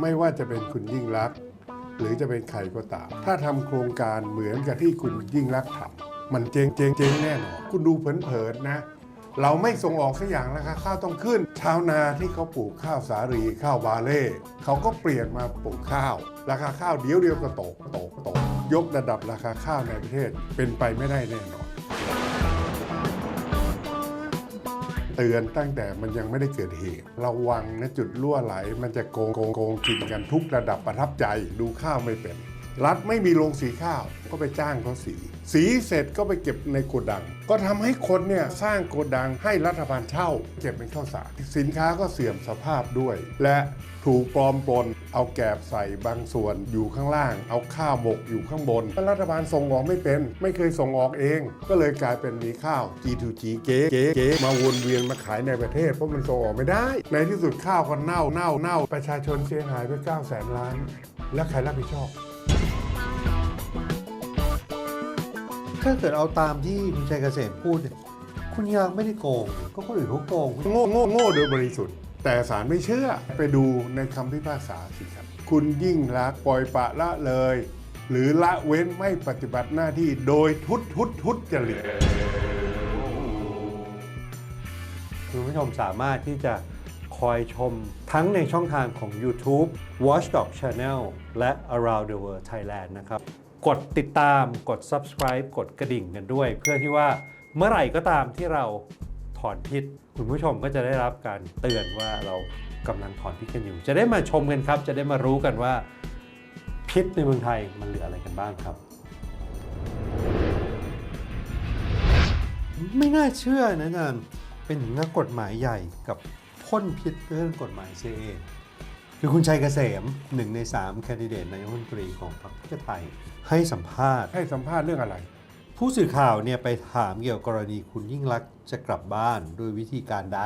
ไม่ว่าจะเป็นคุณยิ่งรักษณ์หรือจะเป็นใครก็ตาม ถ้าทำโครงการเหมือนกับที่คุณยิ่งรักษณ์ทำมันเจ๊งเจ๊งเจ๊งแน่นอนคุณดูเผินๆนะ เราไม่ส่งออกสักอย่างราคาข้าวต้องขึ้น ชาวนาที่เขาปลูกข้าวสาลีข้าวบาเล่เขาก็เปลี่ยนมาปลูกข้าว ราคาข้าวเดียวเดียวก็ตกตกตกยกระดับราคาข้าวในประเทศเป็นไปไม่ได้แน่นอน เตือนตั้งแต่มันยังไม่ได้เกิดเหตุ ระวังนะจุดรั่วไหล มันจะโกงโกงโกงกินกันทุกระดับประทับใจดูข้าวไม่เป็น รัฐไม่มีโรงสีข้าวก็ไปจ้างเขาสี สีเสร็จก็ไปเก็บในโกดัง ก็ทำให้คนเนี่ยสร้างโกดังให้รัฐบาลเช่า เก็บเป็นข้าวสารสินค้าก็เสื่อมสภาพด้วย และถูกปลอมปน เอาแกบใส่บางส่วนอยู่ข้างล่าง เอาข้าวหมกอยู่ข้างบนรัฐบาลส่งออกไม่เป็น ไม่เคยส่งออกเอง ก็เลยกลายเป็นมีข้าว G2G เก๋เก๋เก๋มาวนเวียนมาขายในประเทศเพราะมันส่งออกไม่ได้ ในที่สุดข้าวก็เน่าเน่าเน่าประชาชนเสียหายไป9แสนล้าน แล้วใครรับผิดชอบถ้าเกิดเอาตามที่คุณชัยเกษมพูดเนี่ยคุณยังไม่ได้โกง ก็คนอื่นเขาโกง โง่โง่โง่โดยบริสุทธิ์ แต่ศาลไม่เชื่อไปดูในคำพิพากษาสิครับ คุณยิ่งรักปล่อยปะละเลย หรือละเว้นไม่ปฏิบัติหน้าที่โดยทุดทุดทุดจริตคุณผู้ชมสามารถที่จะคอยชมทั้งในช่องทางของ YouTube Watchdog Channel และ Around the World Thailand นะครับ กดติดตามกด subscribe กดกระดิ่งกันด้วย เพื่อที่ว่าเมื่อไหร่ก็ตามที่เรา ถอนพิษ คุณผู้ชมก็จะได้รับการเตือนว่าเรากำลังถอนพิษกันอยู่ จะได้มาชมกันครับ จะได้มารู้กันว่าพิษในเมืองไทยมันเหลืออะไรกันบ้างครับ ไม่น่าเชื่อนะอาจารย์เป็นงนักกฎหมายใหญ่กับพ่นพิษเรื่องกฎหมายเซเอคือคุณชัยเกษมหนึ่งในสามแคนดิเดตนายกรัฐมนตรีของพรรคเพื่อไทย ให้สัมภาษณ์ให้สัมภาษณ์เรื่องอะไร ผู้สื่อข่าวเนี่ยไปถามเกี่ยวกับกรณีคุณยิ่งรักษณ์จะกลับบ้านด้วยวิธีการใด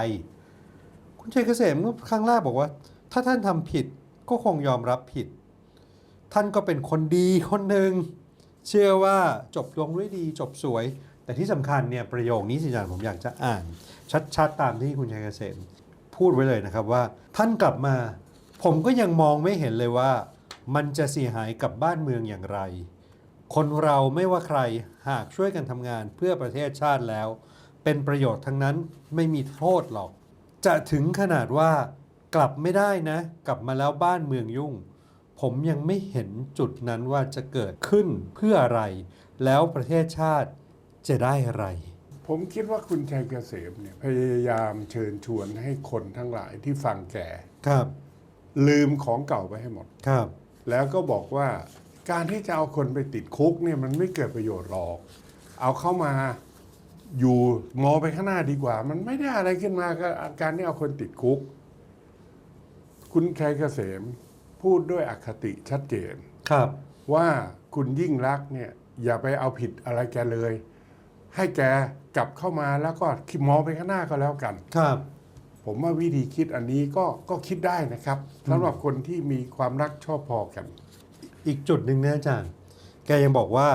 คุณชัยเกษมก็ครั้งแรกบอกว่า ถ้าท่านทำผิดก็คงยอมรับผิด ท่านก็เป็นคนดีคนหนึ่งเชื่อว่าจบลงด้วยดีจบสวย แต่ที่สำคัญเนี่ยประโยคนี้สิจารย์ผมอยากจะอ่าน ชัดๆตามที่คุณชัยเกษม พูดไว้เลยนะครับว่า ท่านกลับมา ผมก็ยังมองไม่เห็นเลยว่า มันจะเสียหายกับบ้านเมืองอย่างไร คนเราไม่ว่าใครหากช่วยกันทำงานเพื่อประเทศชาติแล้ว เป็นประโยชน์ทั้งนั้นไม่มีโทษหรอก จะถึงขนาดว่ากลับไม่ได้นะ กลับมาแล้วบ้านเมืองยุ่ง ผมยังไม่เห็นจุดนั้นว่าจะเกิดขึ้นเพื่ออะไร แล้วประเทศชาติจะได้อะไร ผมคิดว่าคุณชัยเกษมเนี่ยพยายามเชิญชวนให้คนทั้งหลายที่ฟังแกครับ ลืมของเก่าไปให้หมด ครับ แล้วก็บอกว่า การที่จะเอาคนไปติดคุกเนี่ยมันไม่เกิดประโยชน์หรอก เอาเข้ามาอยู่มองไปข้างหน้าดีกว่า มันไม่ได้อะไรขึ้นมากับการที่เอาคนติดคุก คุณชัยเกษมพูดด้วยอคติชัดเจน ครับ ว่าคุณยิ่งรักษณ์เนี่ย อย่าไปเอาผิดอะไรแกเลย ให้แกกลับเข้ามาแล้วก็คิดมองไปข้างหน้าก็แล้วกัน ครับ ผมว่าวิธีคิดอันนี้ก็ก็คิดได้นะครับสำหรับคนที่มีความรักชอบพอกัน อีกจุดหนึ่งนะอาจารย์ แกยังบอกว่า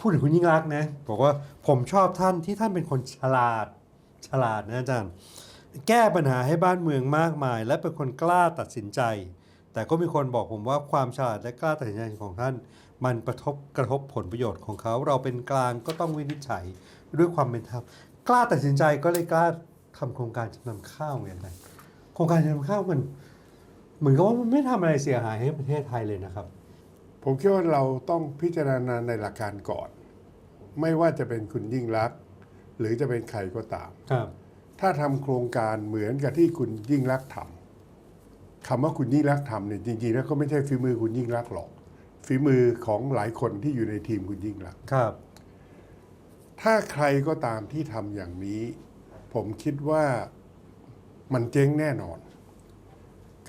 พูดถึงคุณยิ่งรักนะ บอกว่าผมชอบท่านที่ท่านเป็นคนฉลาดฉลาดนะอาจารย์ แก้ปัญหาให้บ้านเมืองมากมาย และเป็นคนกล้าตัดสินใจ แต่ก็มีคนบอกผมว่าความฉลาดและกล้าตัดสินใจของท่าน มันกระทบกระทบผลประโยชน์ของเขา เราเป็นกลางก็ต้องวินิจฉัยด้วยความเป็นธรรมกล้าตัดสินใจก็เลยกล้าทำโครงการจำนำข้าวไงอาจารย์โครงการจำนำข้าวมัน เหมือนกับว่ามันไม่ทำอะไรเสียหายให้ประเทศไทยเลยนะครับ ผมคิดว่าเราต้องพิจารณาในหลักการก่อน ไม่ว่าจะเป็นคุณยิ่งรักษณ์หรือจะเป็นใครก็ตาม ครับ ถ้าทำโครงการเหมือนกับที่คุณยิ่งรักษณ์ทำคำว่าคุณยิ่งรักษณ์ทำเนี่ยจริงๆแล้วก็ไม่ใช่ฝีมือคุณยิ่งรักษณ์หรอกฝีมือของหลายคนที่อยู่ในทีมคุณยิ่งรักษณ์ ครับ ถ้าใครก็ตามที่ทำอย่างนี้ ผมคิดว่ามันเจ๊งแน่นอน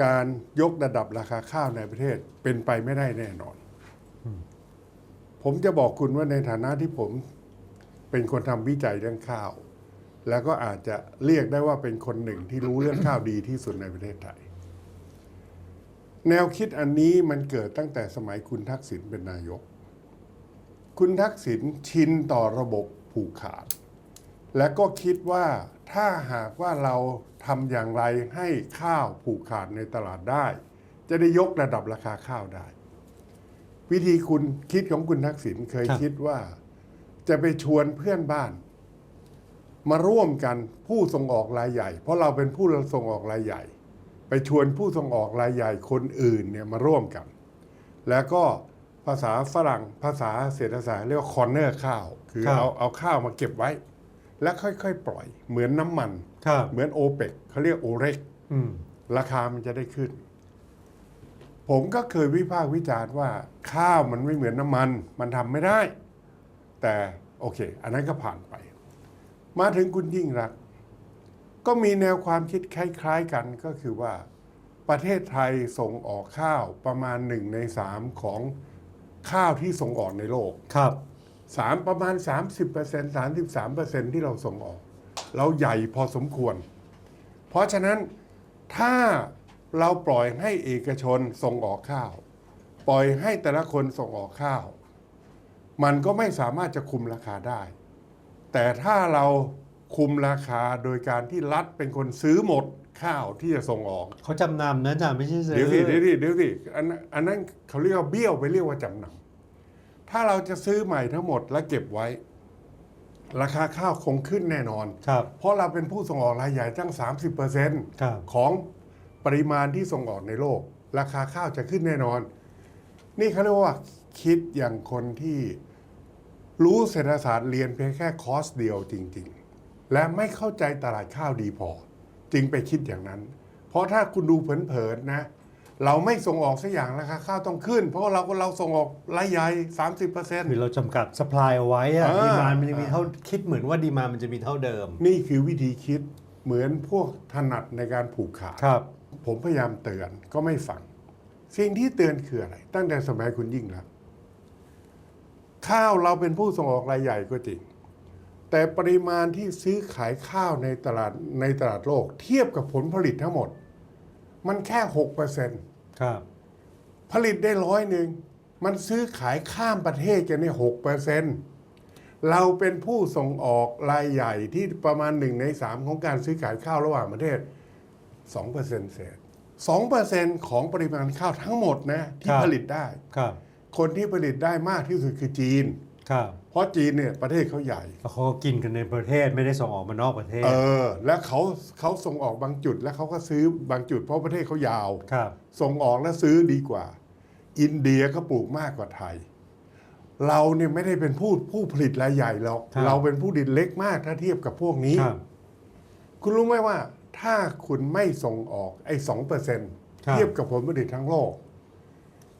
การยกระดับราคาข้าวในประเทศเป็นไปไม่ได้แน่นอน ผมจะบอกคุณว่าในฐานะที่ผมเป็นคนทำวิจัยเรื่องข้าว แล้วก็อาจจะเรียกได้ว่าเป็นคนหนึ่งที่รู้เรื่องข้าวดีที่สุดในประเทศไทย แนวคิดอันนี้มันเกิดตั้งแต่สมัยคุณทักษิณเป็นนายก คุณทักษิณชินต่อระบบผูกขาด และก็คิดว่าถ้าหากว่าเราทำอย่างไรให้ข้าวผูกขาดในตลาดได้ จะได้ยกระดับราคาข้าวได้ วิธีคุณคิดของคุณทักษิณเคยครับคิดว่าจะไปชวนเพื่อนบ้าน มาร่วมกันผู้ส่งออกรายใหญ่ เพราะเราเป็นผู้ส่งออกรายใหญ่ ไปชวนผู้ส่งออกรายใหญ่คนอื่นเนี่ยมาร่วมกัน แล้วก็ภาษาฝรั่งภาษาเศรษฐศาสตร์เรียกว่าคอนเนอร์ข้าว คือครับเอาเอาข้าวมาเก็บไว้ แล้วค่อยๆ ปล่อย เหมือนน้ำมันครับเหมือนโอเปกเขาเรียกโอเรกอืมราคามันจะได้ขึ้น ผมก็เคยวิพากษ์วิจารณ์ว่าข้าวมันไม่เหมือนน้ำมัน มันทำไม่ได้ แต่โอเค อันนั้นก็ผ่านไป มาถึงคุณยิ่งรักษณ์ก็มีแนวความคิดคล้ายๆกันก็คือว่า ประเทศไทยส่งออกข้าวประมาณหนึ่งในสามของข้าวที่ส่งออกในโลกครับสามประมาณ 30% 33%ที่เราส่งออก เราใหญ่พอสมควร เพราะฉะนั้นถ้า เราปล่อยให้เอกชนส่งออกข้าว ปล่อยให้แต่ละคนส่งออกข้าว มันก็ไม่สามารถจะคุมราคาได้ แต่ถ้าเราคุมราคาโดยการที่รัฐเป็นคนซื้อหมดข้าวที่จะส่งออก เขาจำนำนะอาจารย์ไม่ใช่ซื้อเดี๋ยวสิเดี๋ยวสิเดี๋ยวสิอันนั้นอันนั้นเขาเรียกว่าเบี้ยวไปเรียกว่าจำนำถ้าเราจะซื้อใหม่ทั้งหมดและเก็บไว้ ราคาข้าวคงขึ้นแน่นอน ครับ เพราะเราเป็นผู้ส่งออกรายใหญ่ตั้ง 30%ครับของ ปริมาณที่ส่งออกในโลก ราคาข้าวจะขึ้นแน่นอน นี่เขาเรียกว่าคิดอย่างคนที่รู้เศรษฐศาสตร์เรียนเพียงแค่คอร์สเดียวจริง ๆ และไม่เข้าใจตลาดข้าวดีพอ จึงไปคิดอย่างนั้น เพราะถ้าคุณดูเผินๆนะ เราไม่ส่งออกสักอย่างราคาข้าวต้องขึ้น เพราะเราก็เราส่งออกรายใหญ่30%คือเราจำกัดสปายเอาไว้อะอ่าดีมานมันยังมีเท่าคิดเหมือนว่าดีมานมันจะมีเท่าเดิม นี่คือวิธีคิดเหมือนพวกถนัดในการผูกขาดครับ ผมพยายามเตือนก็ไม่ฟัง สิ่งที่เตือนคืออะไร ตั้งแต่สมัยคุณยิ่งรักษณ์ข้าวเราเป็นผู้ส่งออกรายใหญ่ก็จริง แต่ปริมาณที่ซื้อขายข้าวในตลาดในตลาดโลก เทียบกับผลผลิตทั้งหมด มันแค่หกเปอร์เซ็นต์ครับผลิตได้ร้อยหนึ่ง มันซื้อขายข้ามประเทศกันเนี่ยหกเปอร์เซ็นต์เราเป็นผู้ส่งออกรายใหญ่ที่ประมาณหนึ่งในสามของการซื้อขายข้าวระหว่างประเทศ สองเปอร์เซ็นต์เศษสองเปอร์เซ็นต์ของปริมาณข้าวทั้งหมดนะที่ครับผลิตได้ครับ คนที่ผลิตได้มากที่สุดคือจีนครับเพราะจีนเนี่ยประเทศเขาใหญ่แล้วเขาก็กินกันในประเทศไม่ได้ส่งออกมานอกประเทศ เออ แล้วเขาเขาส่งออกบางจุด แล้วเขาก็ซื้อบางจุดเพราะประเทศเขายาวครับส่งออกแล้วซื้อดีกว่า อินเดียก็ปลูกมากกว่าไทย เราเนี่ยไม่ได้เป็นผู้ผู้ผลิตรายใหญ่หรอกครับเราเป็นผู้ผลิตเล็กมากถ้าเทียบกับพวกนี้ครับคุณรู้ไหมว่า ถ้าคุณไม่ส่งออกไอ้สองเปอร์เซ็นครับเทียบกับผลผลิตทั้งโลก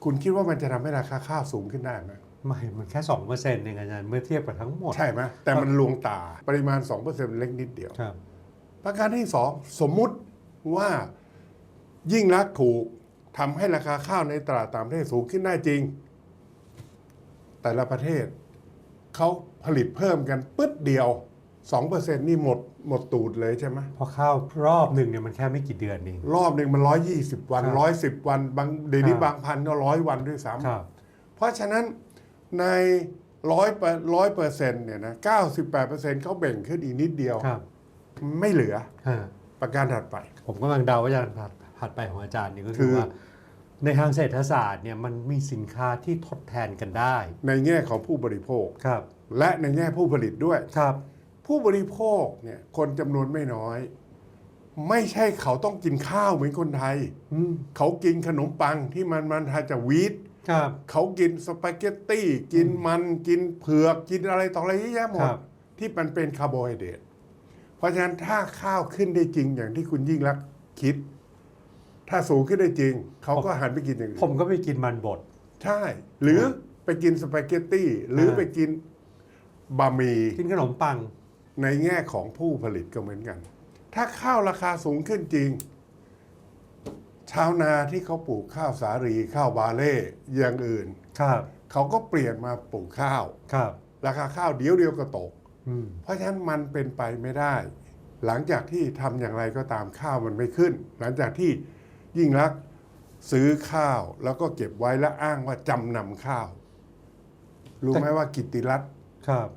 คุณคิดว่ามันจะทำให้ราคาข้าวสูงขึ้นได้ไหมไม่ มันแค่สองเปอร์เซ็นต์เองอาจารย์เมื่อเทียบกับทั้งหมด ใช่ไหมแต่มันลวงตาปริมาณ2%เเล็กนิดเดียว ครับ ประการที่สองสมมุติว่ายิ่งรักษณ์ถูกทำให้ราคาข้าวในตลาดต่างประเทศสูงขึ้นได้จริง แต่ละประเทศเขาผลิตเพิ่มกันปึ๊ดเดียว 2%นี่หมดหมดตูดเลยใช่ไหมเพราะข้าวรอบหนึ่งเนี่ยมันแค่ไม่กี่เดือนเองรอบหนึ่งมัน120วันครับ110วันบางเดี๋ยวนี้ครับบางพันก็ร้อยวันด้วยซ้ครับำเพราะฉะนั้นในร้อยร้อยเปอร์เซ็นต์เนี่ยนะ98%เขาแบ่งขึ้นอีกนิดเดียวครับไม่เหลือฮะประการถัดไป ผมกำลังเดาว่าอาจารย์ผัดผัดไปของอาจารย์นี่ก็คืคืออว่าในทางเศรษฐศาสตร์เนี่ยมันมีสินค้าที่ทดแทนกันได้ ในแง่ของผู้บริโภคครับ และในแง่ผู้ผลิตด้วยครับ ผู้บริโภคเนี่ยคนจำนวนไม่น้อย ไม่ใช่เขาต้องกินข้าวเหมือนคนไทย อืมเขากินขนมปังที่มันมันทาจากวีทครับ เขากินสปาเกตตี้ กินมันกินเผือกกินอะไรต่ออะไรเยอะแยะหมคดรับ ที่มันเป็นคาร์โบไฮเดรตเพราะฉะนั้นถ้าข้าวขึ้นได้จริงอย่างที่คุณยิ่งรักษณ์คิด ถ้าสูงขึ้นได้จริง เขาก็หันไปกินอย่างอื่น ผมก็ไปกินมันบด ใช่ หรือไปกินสปาเกตตี้ หรือไปกินบะหมี่กินขนมปัง ในแง่ของผู้ผลิตก็เหมือนกัน ถ้าข้าวราคาสูงขึ้นจริง ชาวนาที่เขาปลูกข้าวสาลีข้าวบาเล่อย่างอื่นครับเขาก็เปลี่ยนมาปลูกข้าวครับ ราคาข้าวเดียวเดียวก็ตกอืมเพราะฉะนั้นมันเป็นไปไม่ได้ หลังจากที่ทำอย่างไรก็ตามข้าวมันไม่ขึ้น หลังจากที่ยิ่งรักษณ์ซื้อข้าวแล้วก็เก็บไว้และอ้างว่าจำนำข้าว รู้ไหมว่ากิตติรัตน์ครับ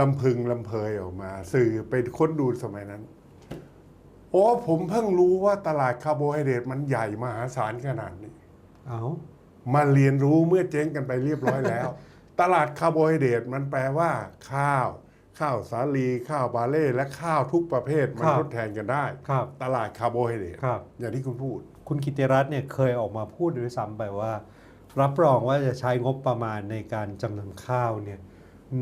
ลำพึงลำเพยออกมา สื่อไปค้นดูสมัยนั้น โอ้ผมเพิ่งรู้ว่าตลาดคาร์โบไฮเดรตมันใหญ่มหาศาลขนาดนี้ เอามาเรียนรู้เมื่อเจ๊งกันไปเรียบร้อยแล้ว ตลาดคาร์โบไฮเดรตมันแปลว่า ข้าว ข้าวสาลี ข้าวบาเล่และข้าวทุกประเภทมันทดแทนกันได้ ครับ ตลาดคาร์โบไฮเดรตครับ อย่างที่คุณพูด คุณกิติรัตน์เนี่ยเคยออกมาพูดด้วยซ้ำไปว่า รับรองว่าจะใช้งบประมาณในการจำนำข้าวเนี่ย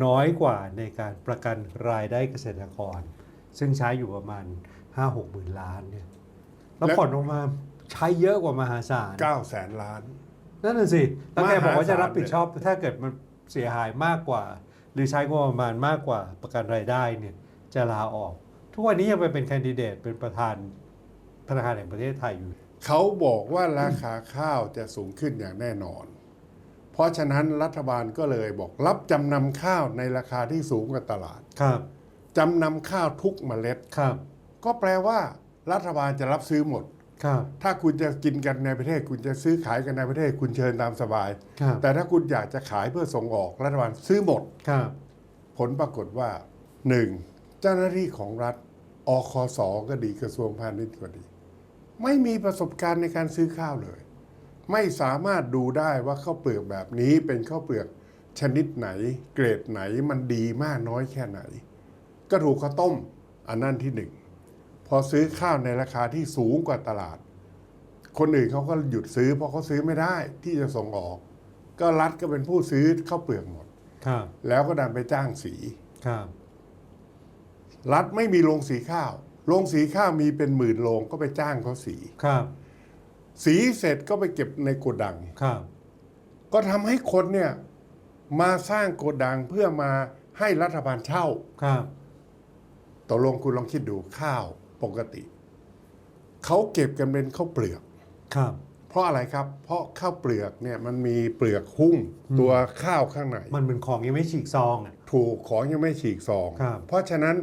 น้อยกว่าในการประกันรายได้เกษตรกร ซึ่งใช้อยู่ประมาณ 5 6หมื่นล้านเนี่ยแล้วและผลออกมาใช้เยอะกว่ามหาศาล9แสนล้าน นั่นน่ะสิ แล้วแกบอกว่าจะรับมหาศาลผิดชอบ ถ้าเกิดมันเสียหายมากกว่า หรือใช้งบประมาณมากกว่าประกันรายได้เนี่ยจะลาออก ทุกวันนี้ยังไปเป็นแคนดิเดตเป็นประธานธนาคารแห่งประเทศไทยอยู่ เขาบอกว่าราคาข้าวจะสูงขึ้นอย่างแน่นอน เพราะฉะนั้นรัฐบาลก็เลยบอกรับจำนำข้าวในราคาที่สูงกว่าตลาดครับจำนำข้าวทุกเมล็ดครับ ก็แปลว่า รัฐบาลจะรับซื้อหมดครับถ้าคุณจะกินกันในประเทศ คุณจะซื้อขายกันในประเทศ คุณเชิญตามสบายครับแต่ถ้าคุณอยากจะขายเพื่อส่งออกรัฐบาลซื้อหมดครับ ผลปรากฏว่าหนึ่งเจ้าหน้าที่ของรัฐอคสก็ดีกระทรวงพาณิชย์ก็ดี ไม่มีประสบการณ์ในการซื้อข้าวเลย ไม่สามารถดูได้ว่าข้าวเปลือกแบบนี้เป็นข้าวเปลือกชนิดไหน เกรดไหนมันดีมากน้อยแค่ไหน ก็ถูกข้าวต้มอันนั่นที่หนึ่งพอซื้อข้าวในราคาที่สูงกว่าตลาด คนอื่นเขาก็หยุดซื้อ เพราะเขาซื้อไม่ได้ที่จะส่งออก ก็รัฐก็เป็นผู้ซื้อข้าวเปลือกหมดครับแล้วก็ดันไปจ้างสีครับรัฐไม่มีโรงสีข้าว โรงสีข้าวมีเป็นหมื่นโรงก็ไปจ้างเขาสีครับ สีเสร็จก็ไปเก็บในโกดัง ครับ ก็ทำให้คนเนี่ยมาสร้างโกดังเพื่อมาให้รัฐบาลเช่า ครับ ตกลงคุณลองคิดดูข้าวปกติ เขาเก็บกันเป็นข้าวเปลือก ครับ เพราะอะไรครับ เพราะข้าวเปลือกเนี่ยมันมีเปลือกหุ้มตัวข้าวข้างในมันเป็นของยังไม่ฉีกซองอะ ถูกของยังไม่ฉีกซอง ครับ เพราะฉะนั้น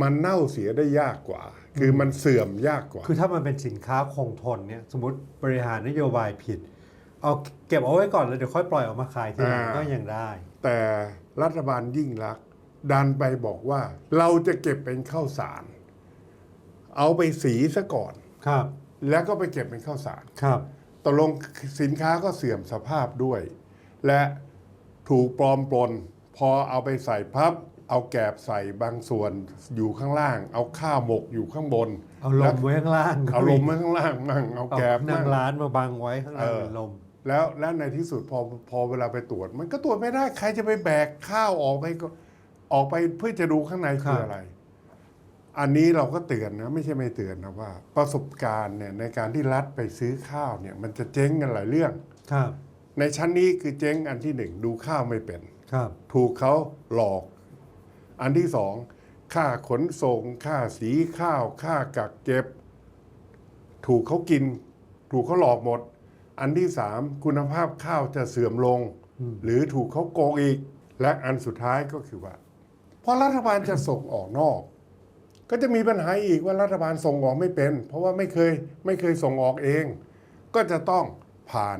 มันเน่าเสียได้ยากกว่า คือมันเสื่อมยากกว่า คือถ้ามันเป็นสินค้าคงทนเนี่ยสมมติบริหารนโยบายผิด เอาเก็บเอาไว้ก่อนแล้วเดี๋ยวค่อยปล่อยออกมาขายทีหลังอ่าก็ยังได้ แต่รัฐบาลยิ่งรักษณ์ดันไปบอกว่า เราจะเก็บเป็นข้าวสาร เอาไปสีซะก่อนครับ แล้วก็ไปเก็บเป็นข้าวสารครับตกลงสินค้าก็เสื่อมสภาพด้วย และถูกปลอมปลนพอเอาไปใส่พับ เอาแกบใส่บางส่วนอยู่ข้างล่าง เอาข้าวหมกอยู่ข้างบน เอาลมไว้ข้างล่างเอาลมไว้ข้างล่างมั่งเอาเอาแกบนั่มั่งงร้านมาบังไว้ข้างล่างเออเป็นลม แล้วแล้วในที่สุดพอพอเวลาไปตรวจ มันก็ตรวจไม่ได้ใครจะไปแบกข้าวออกไปก็ออกไปเพื่อจะดูข้างในคืออะไร อันนี้เราก็เตือนนะ ไม่ใช่ไม่เตือนนะว่า ประสบการณ์เนี่ยในการที่รัฐไปซื้อข้าวเนี่ย มันจะเจ๊งกันหลายเรื่องครับ ในชั้นนี้คือเจ๊งอันที่หนึ่งดูข้าวไม่เป็นครับ ถูกเขาหลอก อันที่สองค่าขนส่ง ค่าสีข้าว ค่ากักเก็บ ถูกเขากิน ถูกเขาหลอกหมด อันที่สามคุณภาพข้าวจะเสื่อมลงอืมหรือถูกเขาโกงอีก และอันสุดท้ายก็คือว่าพอรัฐบาลจะส่งออกนอก ก็จะมีปัญหาอีกว่ารัฐบาลส่งออกไม่เป็น เพราะว่าไม่เคยไม่เคยส่งออกเอง ก็จะต้องผ่าน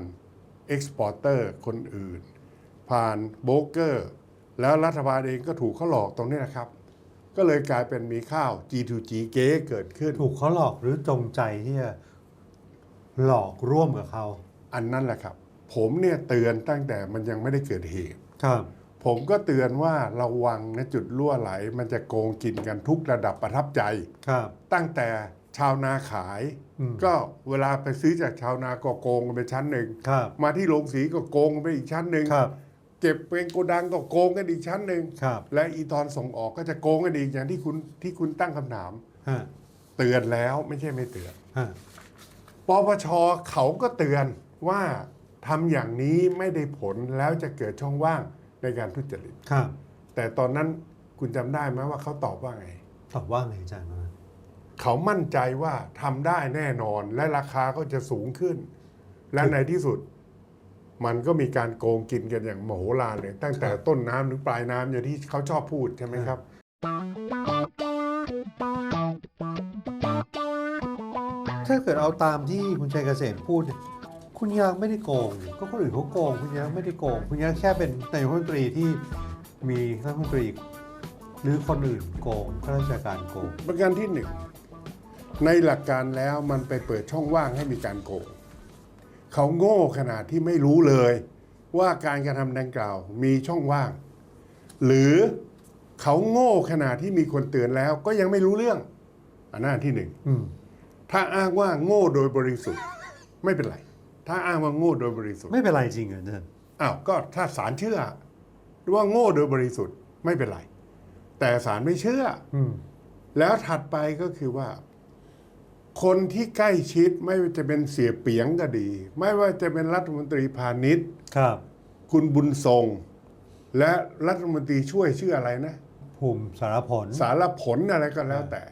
เอ็กซ์พอร์เตอร์คนอื่น ผ่านโบรกเกอร์ แล้วรัฐบาลเองก็ถูกเขาหลอกตรงนี้นะครับ ก็เลยกลายเป็นมีข้าว G2G เก๊เกิดขึ้น ถูกเขาหลอกหรือจงใจที่จะหลอกร่วมกับเขา อันนั้นแหละครับ ผมเนี่ยเตือนตั้งแต่มันยังไม่ได้เกิดเหตุ ครับ ผมก็เตือนว่าระวังนะจุดรั่วไหล มันจะโกงกินกันทุกระดับประทับใจ ครับ ตั้งแต่ชาวนาขาย อืม ก็เวลาไปซื้อจากชาวนาก็โกงกันไปชั้นหนึ่งครับ มาที่โรงสีก็โกงกันไปอีกชั้นหนึ่งครับ เก็บเป็นโกดังก็โกงกันอีกชั้นหนึ่งครับและอีตอนส่งออกก็จะโกงกันอีกอย่างที่คุณที่คุณตั้งคำถาม ฮะเตือนแล้วไม่ใช่ไม่เตือนฮะปปชเขาก็เตือนว่าทำอย่างนี้ไม่ได้ผลแล้วจะเกิดช่องว่างในการทุจริต ครับแต่ตอนนั้นคุณจำได้ไหมว่าเขาตอบว่าไง ตอบว่าไงอาจารย์มาเขามั่นใจว่าทำได้แน่นอนและราคาก็จะสูงขึ้น และในที่สุด มันก็มีการโกงกินกันอย่างมโหฬารเลย ตั้งแต่ต้นน้ำถึงปลายน้ำอย่างที่เขาชอบพูดใช่ไหมครับ ถ้าเกิดเอาตามที่คุณชัยเกษมพูดเนี่ยคุณยังไม่ได้โกง ก็คนอื่นเขาโกง คุณยังไม่ได้โกง คุณยังแค่เป็นนายกรัฐมนตรีที่มีรัฐมนตรี หรือคนอื่นโกงข้าราชการโกงประการที่หนึ่งในหลักการแล้วมันไปเปิดช่องว่างให้มีการโกง เขาโง่ขนาดที่ไม่รู้เลย ว่าการกระทำดังกล่าวมีช่องว่าง หรือเขาโง่ขนาดที่มีคนเตือนแล้วก็ยังไม่รู้เรื่อง อันนั้นอันที่หนึ่งอืมถ้าอ้างว่าโง่โดยบริสุทธิ์ ไม่เป็นไร ถ้าอ้างว่าโง่โดยบริสุทธิ์ไม่เป็นไรจริงเหรออาจารย์อ้าวก็ถ้าศาลเชื่อว่าโง่โดยบริสุทธิ์ไม่เป็นไร แต่ศาลไม่เชื่ออืมแล้วถัดไปก็คือว่า คนที่ใกล้ชิดไม่ว่าจะเป็นเสียเปียงก็ดี ไม่ว่าจะเป็นรัฐมนตรีพาณิชย์ครับ คุณบุญทรง และรัฐมนตรีช่วยชื่ออะไรนะ ภูมิสารผล สารผลอะไรก็แล้วแต่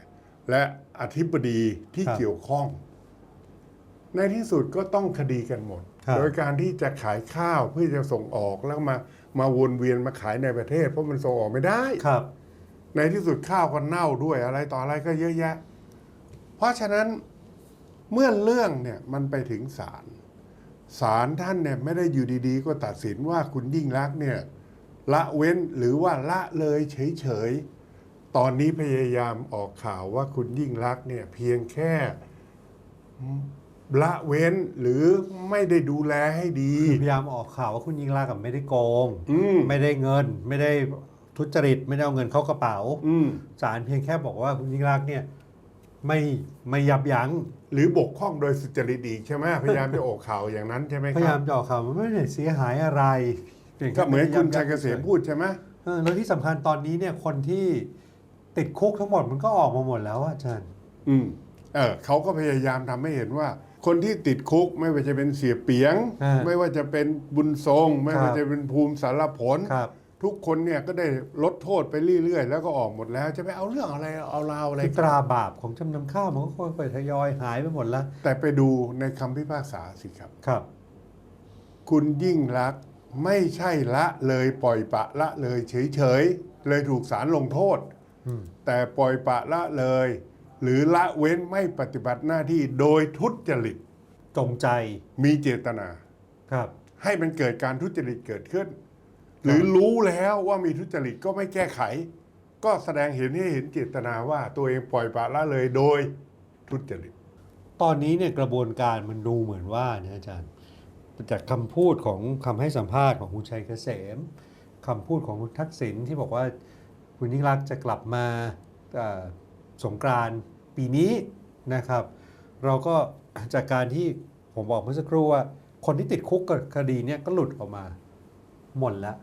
และอธิบดีที่ครับ เกี่ยวข้อง ในที่สุดก็ต้องคดีกันหมด ครับ โดยการที่จะขายข้าวเพื่อจะส่งออกแล้วมามาวนเวียนมาขายในประเทศ เพราะมันส่งออกไม่ได้ ครับ ในที่สุดข้าวก็เน่าด้วยอะไรต่ออะไรก็เยอะแยะ เพราะฉะนั้นเมื่อเรื่องเนี่ยมันไปถึงศาลศาลท่านเนี่ยไม่ได้อยู่ดีๆ ก็ตัดสินว่าคุณยิ่งรักษณ์เนี่ยละเว้นหรือว่าละเลยเฉยๆ ตอนนี้พยายามออกข่าวว่าคุณยิ่งรักษณ์เนี่ยเพียงแค่ละเว้นหรือไม่ได้ดูแลให้ดี พยายามออกข่าวว่าคุณยิ่งรักษณ์กับไม่ได้โกงอืมไม่ได้เงิน ไม่ได้ทุจริตไม่ได้เอาเงินเข้ากระเป๋าอืมศาลเพียงแค่บอกว่าคุณยิ่งรักษณ์เนี่ย ไม่ไม่ยับยั้งหรือบกพร่องโดยสุจริตอีกใช่ไหมพยายามจะออกข่าวอย่างนั้นใช่ไหมคพยารัยาบมจะออกข่าวมันไม่ได้เสียหายอะไรพียงแก็เหมือนคุณไได้ชัยเกษมพูดใช่ไหมเออแล้วที่สำคัญตอนนี้เนี่ยคนที่ติดคุกทั้งหมดมันก็ออกมาหมดแล้วอะอาจารย์อืมเออเขาก็พยายามทำให้เห็นว่า คนที่ติดคุกไม่ว่าจะเป็นเสียเปียง อ่า ไม่ว่าจะเป็นบุญทรง ไม่ครับว่าจะเป็นภูมิสารผล ครับ ทุกคนเนี่ยก็ได้ลดโทษไปเรื่อยๆ แล้วก็ออกหมดแล้วจะไปเอาเรื่องอะไรเอาราวอะไรคือตราบาปของจำนำข้าวมันก็ค่อยๆทยอยหายไปหมดแล้วแต่ไปดูในคำพิพากษาสิครับครับ คุณยิ่งรักษณ์ไม่ใช่ละเลยปล่อยปะละเลยเฉยๆ เลยถูกศาลลงโทษอืมแต่ปล่อยปละละเลย หรือละเว้นไม่ปฏิบัติหน้าที่โดยทุจริตจงใจมีเจตนาครับ ให้มันเกิดการทุจริตเกิดขึ้น หรือรู้แล้วว่ามีทุจริตก็ไม่แก้ไข ก็แสดงเห็นให้เห็นเจตนาว่าตัวเองปล่อยปละละเลยโดยทุจริต ตอนนี้เนี่ยกระบวนการมันดูเหมือนว่านะอาจารย์จากคำพูดของคำให้สัมภาษณ์ของคุณชัยเกษมคำพูดของคุณทักษิณที่บอกว่าคุณยิ่งรักษณ์จะกลับมาเอ่อสงกรานต์ปีนี้นะครับ เราก็จากการที่ผมบอกเมื่อสักครู่ว่า คนที่ติดคุกกับคดีเนี่ยก็หลุดออกมาหมดแล้ว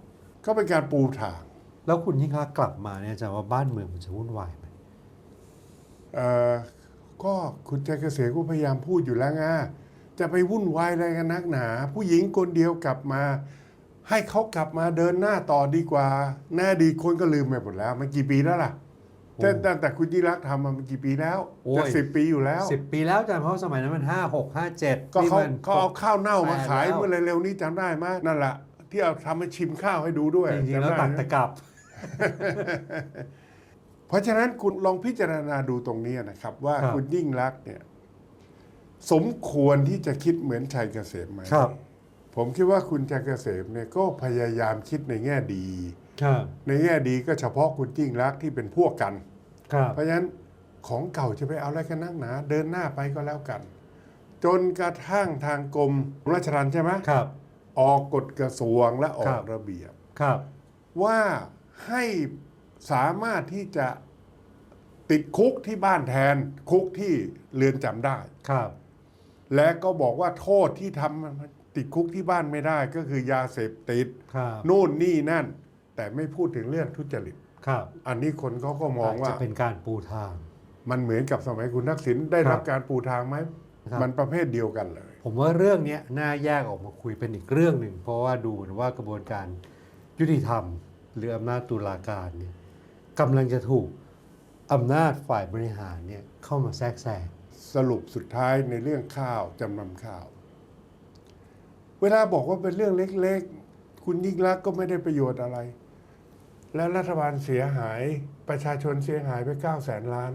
ก็เป็นการปูทาง แล้วคุณยิ่งรักษณ์กลับมาเนี่ยอาจะว่าบ้านเมืองมันจะวุ่นวายไหมเอ่อก็คุณชัยเกษมก็พยายามพูดอยู่แล้วไงจะไปวุ่นวายอะไรกันนักหนา ผู้หญิงคนเดียวกลับมา ให้เขากลับมาเดินหน้าต่อดีกว่าหน้าดีคนก็ลืมไปหมดแล้ว มันกี่ปีแล้วล่ะโอ้แต่ตั้งแต่คุณยิ่งรักษณ์ทำมามันกี่ปีแล้วโอ้ย จะสิบปีอยู่แล้ว สิบปีแล้วอาจารย์เพราะสมัยนั้นมันห้าหกห้าเจ็ดก็เขานี่มันเขาเอาข้าวเน่ามาขายแปดแล้วเมื่อเร็วๆนี้จำได้ไหมนั่นแหละ ที่เอาทำให้ชิมข้าวให้ดูด้วยจริงๆแล้วจำได้ตักไหมตะกลับ เพราะฉะนั้นคุณลองพิจารณาดูตรงนี้นะครับ ว่าครับคุณยิ่งรักษณ์เนี่ย สมควรที่จะคิดเหมือนชัยเกษมไหมครับ ผมคิดว่าคุณชัยเกษมเนี่ยก็พยายามคิดในแง่ดีครับในแง่ดีก็เฉพาะคุณยิ่งรักษณ์ที่เป็นพวกกันครับเพราะฉะนั้นของเก่าจะไปเอาอะไรกันนักหนา เดินหน้าไปก็แล้วกัน จนกระทั่งทางกรมราชทัณฑ์ใช่ไหมครับ ออกกฎกระทรวงและออครักบ ระเบียบ ครับ ว่าให้สามารถที่จะติดคุกที่บ้านแทนคุกที่เรือนจำได้ ครับ และก็บอกว่าโทษที่ทำติดคุกที่บ้านไม่ได้ก็คือยาเสพติด ครับ นู่นนี่นั่น แต่ไม่พูดถึงเรื่องทุจริต ครับอันนี้คนเขาก็มองว่าจะเป็นการปูทาง มันเหมือนกับสมัยคุณทักษิณได้รับครับการปูทางไหม ครับ มันประเภทเดียวกันเลย ผมว่าเรื่องนี้น่าแยกออกมาคุยเป็นอีกเรื่องหนึ่ง เพราะว่าดูเหมือนว่ากระบวนการยุติธรรม หรืออำนาจตุลาการเนี่ยกำลังจะถูกอำนาจฝ่ายบริหารเนี่ยเข้ามาแทรกแซงสรุปสุดท้ายในเรื่องข้าวจำนำข้าว เวลาบอกว่าเป็นเรื่องเล็กๆ คุณยิ่งรักก็ไม่ได้ประโยชน์อะไร และรัฐบาลเสียหายประชาชนเสียหายไปเก้าแสนล้าน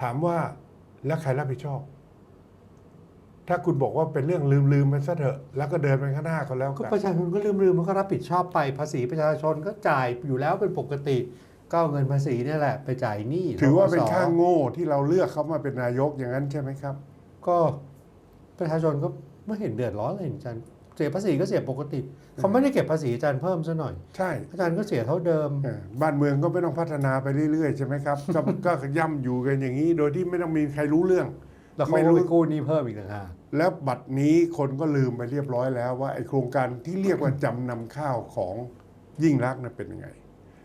ถามว่าแล้วใครรับผิดชอบ ถ้าคุณบอกว่าเป็นเรื่องลืมๆไปซะเถอะ แล้วก็เดินไปข้างหน้าก็แล้วก็กันประชาชนก็ลืมๆมันก็รับผิดชอบไปภาษีประชาชนก็จ่ายอยู่แล้วเป็นปกติ ก็เอาเงินภาษีเนี่ยแหละ ไปจ่ายหนี้ถือว่าเป็นธกสข้างโง่ที่เราเลือกเขามาเป็นนายกอย่างนั้นใช่ไหมครับ ก็ประชาชนก็ไม่เห็นเดือดร้อนเลยอาจารย์เสียภาษีก็เสียปกติ เขาไม่ได้เก็บภาษีอาจารย์เพิ่มซะหน่อย ใช่อาจารย์ก็เสียเท่าเดิมเออบ้านเมืองก็ไม่ต้องพัฒนาไปเรื่อยๆใช่ไหมครับก็ก็ย่ำอยู่กันอย่างนี้โดยที่ไม่ต้องมีใครรู้เรื่อง แล้วเขาไม่ก็รู้ไปกู้หนี้เพิ่มอีกต่างหากแล้วบัตรนี้คนก็ลืมไปเรียบร้อยแล้วว่าไอโครงการที่เรียกว่าจำนำข้าวของยิ่งรักษณ์นั้นเป็นยังไง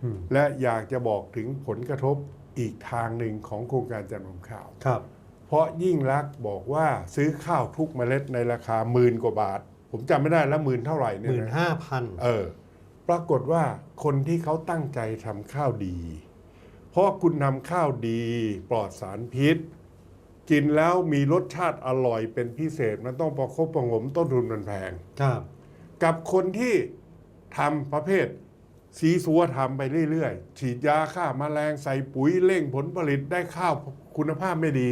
อืมและอยากจะบอกถึงผลกระทบอีกทางหนึ่งของโครงการจำนำข้าว ครับ เพราะยิ่งรักษณ์บอกว่าซื้อข้าวทุกเมล็ดในราคาหมื่นกว่าบาท ผมจำไม่ได้แล้วหมื่นเท่าไหร่หเนี่ยมื่นนะ ห้าพัน เออ ปรากฏว่าคนที่เขาตั้งใจทำข้าวดี เพราะคุณทำข้าวดี ปลอดสารพิษ กินแล้วมีรสชาติอร่อยเป็นพิเศษ มันต้องประคบประหงมต้นทุนมันแพง ครับ กับคนที่ทำประเภท สีสัวทำไปเรื่อยๆ ฉีดยาฆ่ามาแมลงใส่ปุ๋ยเร่งผลผลิตได้ข้าวคุณภาพไม่ดี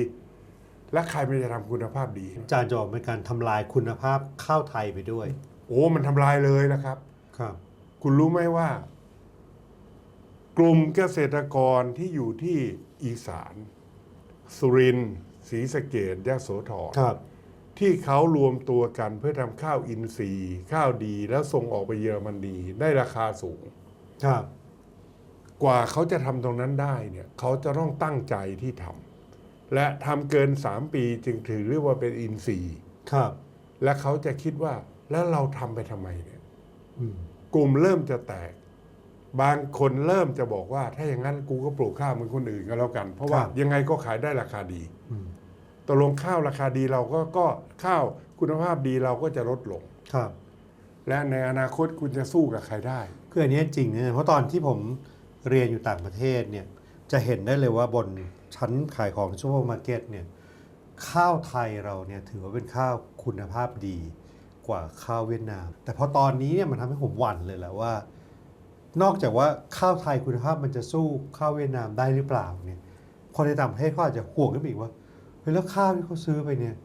และใครมันจะทำคุณภาพดีอาจารย์จะบอกเป็นการทำลายคุณภาพข้าวไทยไปด้วย โอ้มันทำลายเลยนะครับ ครับ คุณรู้ไหมว่า กลุ่มเกษตรกรที่อยู่ที่อีสานสุรินทร์ ศรีสะเกดยะโสธรครับที่เขารวมตัวกันเพื่อทำข้าวอินทรีย์ ข้าวดีแล้วส่งออกไปเยอรมนีได้ราคาสูง ครับ กว่าเขาจะทำตรงนั้นได้เนี่ยเขาจะต้องตั้งใจที่ทำและทำเกิน 3 ปีจึงถือเรียกว่าเป็นอินทรีย์ ครับ และเขาจะคิดว่าแล้วเราทำไปทำไมเนี่ยอืมกลุ่มเริ่มจะแตก บางคนเริ่มจะบอกว่า ถ้าอย่างนั้นกูก็ปลูกข้าวเหมือนคนอื่นก็แล้วกัน เพราะว่ายังไงก็ขายได้ราคาดีอืม ตกลงข้าวราคาดีเราก็ก็ข้าวคุณภาพดีเราก็จะลดลง ครับ และในอนาคตคุณจะสู้กับใครได้ คืออันนี้จริงนะเพราะตอนที่ผมเรียนอยู่ต่างประเทศเนี่ยจะเห็นได้เลยว่าบนชั้นขายของซูเปอร์มาร์เก็ตเนี่ยข้าวไทยเราเนี่ยถือว่าเป็นข้าวคุณภาพดีกว่าข้าวเวียดนาม แต่พอตอนนี้เนี่ยมันทำให้ผมหวั่นเลยแหละว่า นอกจากว่าข้าวไทยคุณภาพมันจะสู้ข้าวเวียดนามได้หรือเปล่าเนี่ยคนในต่างประเทศเขาอาจจะห่วงขึ้นไปอีกว่า เฮ้ยแล้วข้าวที่เขาซื้อไปเนี่ย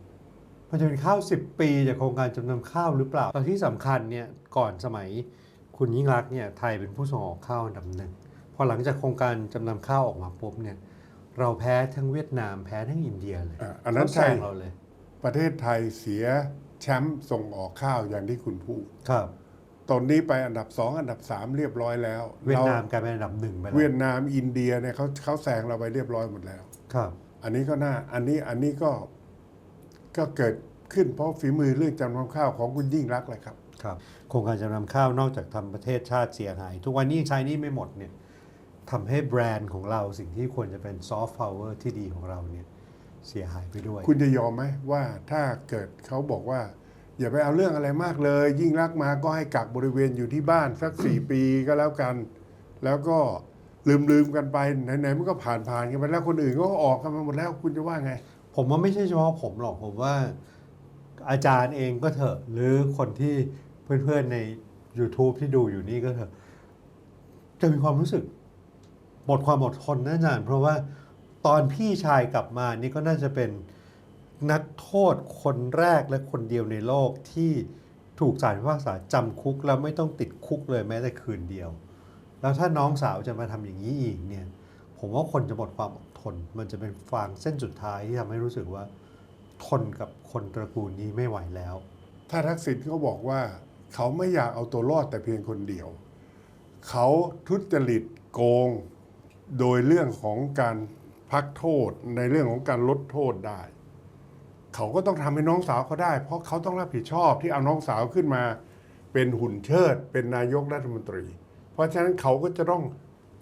มันจะเป็นข้าว 10 ปีจากโครงการจำนำข้าวหรือเปล่าตอนที่สำคัญเนี่ยก่อนสมัยคุณยิ่งรักษณ์เนี่ยไทยเป็นผู้ส่งออกข้าวอันดับหนึ่งพอหลังจากโครงการจำนำข้าวออกมาปุ๊บเนี่ยเราแพ้ทั้งเวียดนามแพ้ทั้งอินเดียเลยอะอันนั้นเขาแซใช่งเราเลย ประเทศไทยเสียแชมป์ส่งออกข้าวอย่างที่คุณพูดครับตอนนี้ไปอันดับสองอันดับสามเรียบร้อยแล้ว เวียดนามรกลายเป็นอันดับหนึ่งไปแล้วเวียดนามอินเดียเนี่ยเขาเขาแซงเราไปเรียบร้อยหมดแล้วครับ อันนี้ก็น่าอันนี้อันนี้ก็ก็เกิดขึ้นเพราะฝีมือเรื่องจำนำข้าวของคุณยิ่งรักษณ์แหละครับครับโครงการจำนำข้าวนอกจากทำประเทศชาติเสียหาย ทุกวันนี้ยังใช้หนี่ไม่หมดเนี่ยทำให้แบรนด์ของเราสิ่งที่ควรจะเป็นซอฟต์พาวเวอร์ที่ดีของเราเนี่ยเสียหายไปด้วย คุณจะยอมไหมว่าถ้าเกิดเขาบอกว่า อย่าไปเอาเรื่องอะไรมากเลย ยิ่งรักษณ์มาก็ให้กักบริเวณอยู่ที่บ้านสักสี่ปีก็แล้วกัน แล้วก็ ลืมลืมๆกันไปไหนๆมันก็ผ่านผ่านๆกันไปแล้วคนอื่นก็ออกกันมาหมดแล้วคุณจะว่าไง ผมว่าไม่ใช่เฉพาะผมหรอกผมว่า อาจารย์เองก็เถอะ หรือคนที่เพื่อนๆใน YouTube ที่ดูอยู่นี่ก็เถอะ จะมีความรู้สึกหมดความอดทนนะอาจารย์เพราะว่าตอนพี่ชายกลับมานี่ก็น่าจะเป็นนักโทษคนแรกและคนเดียวในโลกที่ถูกศาลพิพากษาจำคุกแล้วไม่ต้องติดคุกเลยแม้แต่คืนเดียว แล้วถ้าน้องสาวจะมาทำอย่างนี้อีกเนี่ย ผมว่าคนจะหมดความอดทน มันจะเป็นฟางเส้นสุดท้ายที่ทำให้รู้สึกว่า ทนกับคนตระกูลนี้ไม่ไหวแล้ว ถ้าทักษิณเขาบอกว่าเขาไม่อยากเอาตัวรอดแต่เพียงคนเดียว เขาทุจริตโกงโดยเรื่องของการพักโทษในเรื่องของการลดโทษได้ เขาก็ต้องทำให้น้องสาวเขาได้ เพราะเขาต้องรับผิดชอบที่เอาน้องสาวขึ้นมา เป็นหุ่นเชิด เป็นนายกรัฐมนตรี ราะฉะนั้นเขาก็จะต้อง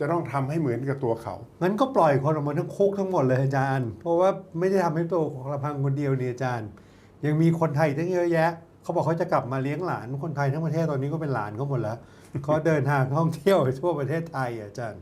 จะต้องทำให้เหมือนกับตัวเขา งั้นก็ปล่อยคนออกมาทั้งคุกทั้งหมดเลยอาจารย์ เพราะว่าไม่ได้ทำให้ตัวของลำพังคนเดียวนี่อาจารย์ ยังมีคนไทยตั้งเยอะแยะ เขาบอกเขาจะกลับมาเลี้ยงหลาน คนไทยทั้งประเทศตอนนี้ก็เป็นหลานเขาหมดแล้วเขาเดินทางท่องเที่ยวทั่วประเทศไทยอะอาจารย์